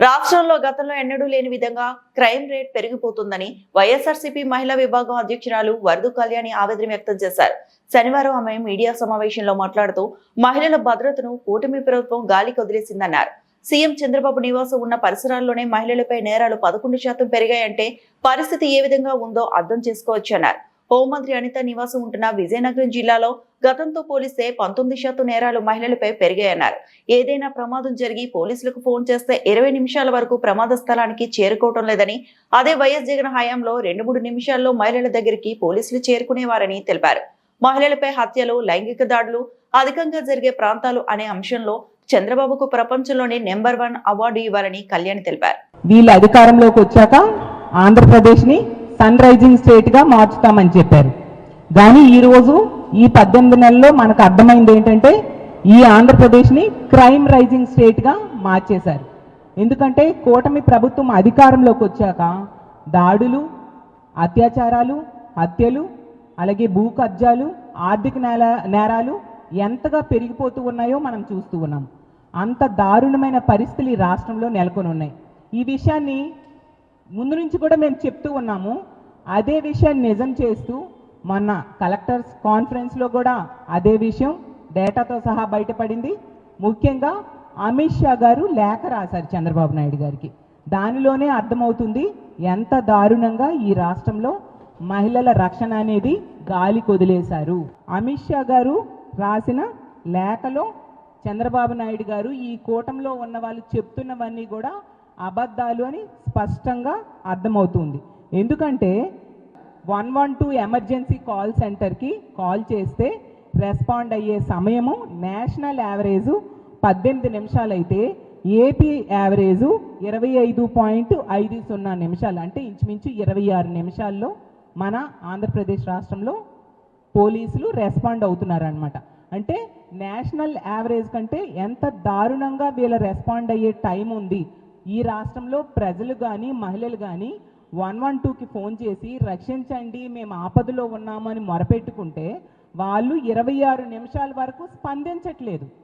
రాష్ట్రంలో గతంలో ఎన్నడూ లేని విధంగా క్రైమ్ రేట్ పెరిగిపోతుందని వైఎస్ఆర్సీపీ మహిళా విభాగం అధ్యక్షురాలు వరదు కళ్యాణి ఆవేదన వ్యక్తం చేశారు. శనివారం ఆమె మీడియా సమావేశంలో మాట్లాడుతూ మహిళల భద్రతను కూటమి ప్రభుత్వం గాలికి వదిలేసిందన్నారు సీఎం చంద్రబాబు నివాసం ఉన్న పరిసరాల్లోనే మహిళలపై నేరాలు పదకొండు శాతం పెరిగాయంటే పరిస్థితి ఏ విధంగా ఉందో అర్థం చేసుకోవచ్చన్నారు. హోంమంత్రి అనిత నివాసం ఉంటున్న విజయనగరం జిల్లాలో గతంతో పోలిస్తే పంతొమ్మిది శాతం నేరాలు మహిళలపై పెరిగాయన్నారు. ఏదైనా ప్రమాదం జరిగి పోలీసులకు ఫోన్ చేస్తే ఇరవై నిమిషాల వరకు ప్రమాద స్థలానికి చేరుకోవటం లేదని అదే వైఎస్ జగన్ హయాంలో రెండు మూడు నిమిషాల్లో మహిళల దగ్గరికి పోలీసులు చేరుకునేవారని తెలిపారు. మహిళలపై హత్యలు లైంగిక దాడులు అధికంగా జరిగే ప్రాంతాలు అనే అంశంలో చంద్రబాబుకు ప్రపంచంలోనే నెంబర్ వన్ అవార్డు ఇవ్వాలని కళ్యాణ్ తెలిపారు. వీళ్ళు అధికారంలోకి వచ్చాక ఆంధ్రప్రదేశ్ని సన్ రైజింగ్ స్టేట్గా మార్చుతామని చెప్పారు. కానీ ఈరోజు ఈ పద్దెనిమిది నెలల్లో మనకు అర్థమైంది ఏంటంటే ఈ ఆంధ్రప్రదేశ్ని క్రైమ్ రైజింగ్ స్టేట్గా మార్చేశారు. ఎందుకంటే కూటమి ప్రభుత్వం అధికారంలోకి వచ్చాక దాడులు అత్యాచారాలు హత్యలు అలాగే భూ కబ్జాలు ఆర్థిక నేల నేరాలు ఎంతగా పెరిగిపోతూ ఉన్నాయో మనం చూస్తూ ఉన్నాం. అంత దారుణమైన పరిస్థితులు ఈ రాష్ట్రంలో నెలకొని ఉన్నాయి. ఈ విషయాన్ని ముందు నుంచి కూడా మేము చెప్తూ ఉన్నాము. అదే విషయాన్ని నిజం చేస్తూ మొన్న కలెక్టర్స్ కాన్ఫరెన్స్లో కూడా అదే విషయం డేటాతో సహా బయటపడింది. ముఖ్యంగా అమిత్ షా గారు లేఖ రాశారు చంద్రబాబు నాయుడు గారికి. దానిలోనే అర్థమవుతుంది ఎంత దారుణంగా ఈ రాష్ట్రంలో మహిళల రక్షణ అనేది గాలి కొదిలేశారు. అమిత్ షా గారు రాసిన లేఖలో చంద్రబాబు నాయుడు గారు ఈ కూటంలో ఉన్న వాళ్ళు చెప్తున్నవన్నీ కూడా అబద్ధాలు అని స్పష్టంగా అర్థమవుతుంది. ఎందుకంటే one one two emergency call సెంటర్కి కాల్ చేస్తే రెస్పాండ్ అయ్యే సమయము నేషనల్ యావరేజు పద్దెనిమిది నిమిషాలైతే ఏపీ యావరేజు ఇరవై ఐదు పాయింట్ ఐదు సున్నా నిమిషాలు అంటే ఇంచుమించు ఇరవై ఆరు నిమిషాల్లో మన ఆంధ్రప్రదేశ్ రాష్ట్రంలో పోలీసులు రెస్పాండ్ అవుతున్నారనమాట అంటే నేషనల్ యావరేజ్ కంటే ఎంత దారుణంగా వీళ్ళ రెస్పాండ్ అయ్యే టైం ఉంది ఈ రాష్ట్రంలో ప్రజలు కానీ మహిళలు కానీ వన్ వన్ టూకి ఫోన్ చేసి రక్షించండి మేము ఆపదలో ఉన్నామని మొరపెట్టుకుంటే వాళ్ళు ఇరవై ఆరు నిమిషాల వరకు స్పందించట్లేదు.